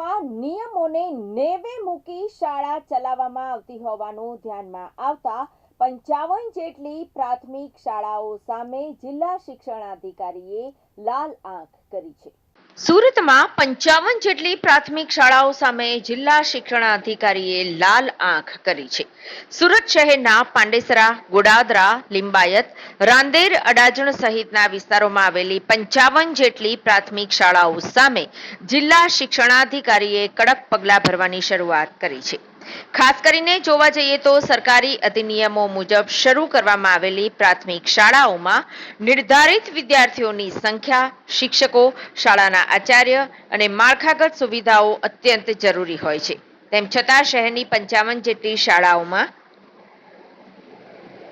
સુરતમાં નિયમોને નેવે મૂકી શાળા ચલાવવામાં આવતી હોવાનું ધ્યાનમાં આવતા પંચાવન જેટલી પ્રાથમિક શાળાઓ સામે જિલ્લા શિક્ષણાધિકારીએ લાલ આંખ કરી છે. સુરતમાં પંચાવન જેટલી પ્રાથમિક શાળાઓ સામે જિલ્લા શિક્ષણાધિકારીએ લાલ આંખ કરી છે. સુરત શહેરના પાંડેસરા, ગોડાદરા, લિંબાયત, રાંદેર, અડાજણ સહિતના વિસ્તારોમાં આવેલી પંચાવન જેટલી પ્રાથમિક શાળાઓ સામે જિલ્લા શિક્ષણાધિકારીએ કડક પગલાં ભરવાની શરૂઆત કરી છે. ખાસ કરીને જોવા જઈએ તો સરકારી અધિનિયમો મુજબ શરૂ કરવામાં આવેલી પ્રાથમિક શાળાઓમાં નિર્ધારિત વિદ્યાર્થીઓની સંખ્યા, શિક્ષકો, શાળાના આચાર્ય અને માળખાગત સુવિધાઓ અત્યંત જરૂરી હોય છે. તેમ છતાં શહેરની પંચાવન જેટલી શાળાઓમાં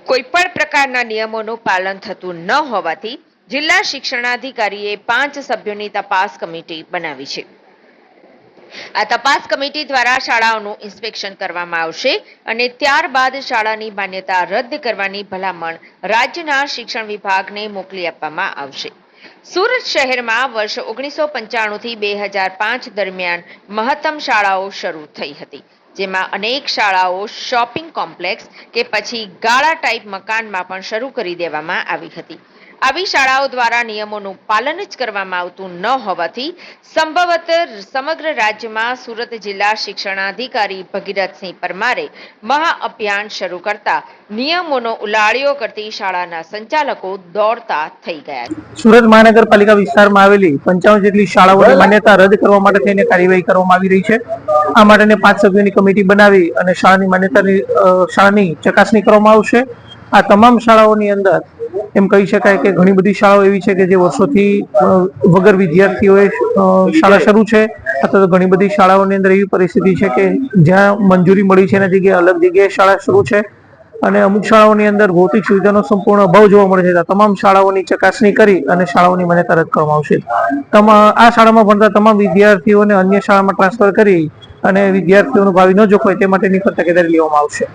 કોઈ પણ પ્રકારના નિયમોનું પાલન થતું ન હોવાથી જિલ્લા શિક્ષણાધિકારીએ પાંચ સભ્યોની તપાસ કમિટી બનાવી છે. આ તપાસ કમિટી દ્વારા શાળાઓનું ઇન્સ્પેક્શન કરવામાં આવશે અને ત્યારબાદ શાળાની માન્યતા રદ કરવાની ભલામણ રાજ્યના શિક્ષણ વિભાગને મોકલી આપવામાં આવશે. સુરત શહેરમાં વર્ષ ઓગણીસો પંચાણુંથી બે હજાર પાંચ દરમિયાન મહત્તમ શાળાઓ શરૂ થઈ હતી, જેમાં અનેક શાળાઓ શોપિંગ કોમ્પ્લેક્સ કે પછી ગાળા ટાઈપ મકાનમાં પણ શરૂ કરી દેવામાં આવી હતી. આવી શાળાઓ દ્વારા નિયમોનું પાલન જ કરવામાં આવતું ન હોવાથી સંભવત સમગ્ર રાજ્યમાં સુરત જિલ્લા શિક્ષણાધિકારી ભગીરથસિંહ પરમારે મહા અભિયાન શરૂ કરતા નિયમોનો ઉલાળ્યો કરતી શાળાના સંચાલકો દોડતા થઈ ગયા છે. સુરત મહાનગરપાલિકા વિસ્તારમાં આવેલી પંચાવન જેટલી શાળાઓની માન્યતા રદ કરવા માટે થઈને કાર્યવાહી કરવામાં આવી રહી છે. આ માટેને પાંચ સભ્યોની કમિટી બનાવી અને શાળાની માન્યતાની શાળાની ચકાસણી કરવામાં આવશે. આ તમામ શાળાઓની અંદર એમ કહી શકાય કે ઘણી બધી શાળાઓ એવી છે કે જે વર્ષોથી વગર વિદ્યાર્થીઓએ શાળા શરૂ છે. અથવા તો ઘણી બધી શાળાઓની અંદર એવી પરિસ્થિતિ છે કે જ્યાં મંજૂરી મળી છે એના જગ્યાએ અલગ જગ્યાએ શાળા શરૂ છે. અને અમુક શાળાઓની અંદર ભૌતિક સુવિધાનો સંપૂર્ણ અભાવ જોવા મળે છે. તમામ શાળાઓની ચકાસણી કરી અને શાળાઓની માન્યતા રદ કરવામાં આવશે. આ શાળામાં ભણતા તમામ વિદ્યાર્થીઓને અન્ય શાળામાં ટ્રાન્સફર કરી અને વિદ્યાર્થીઓનું ભાવિ ન જોખવાય તે માટેની તકેદારી લેવામાં આવશે.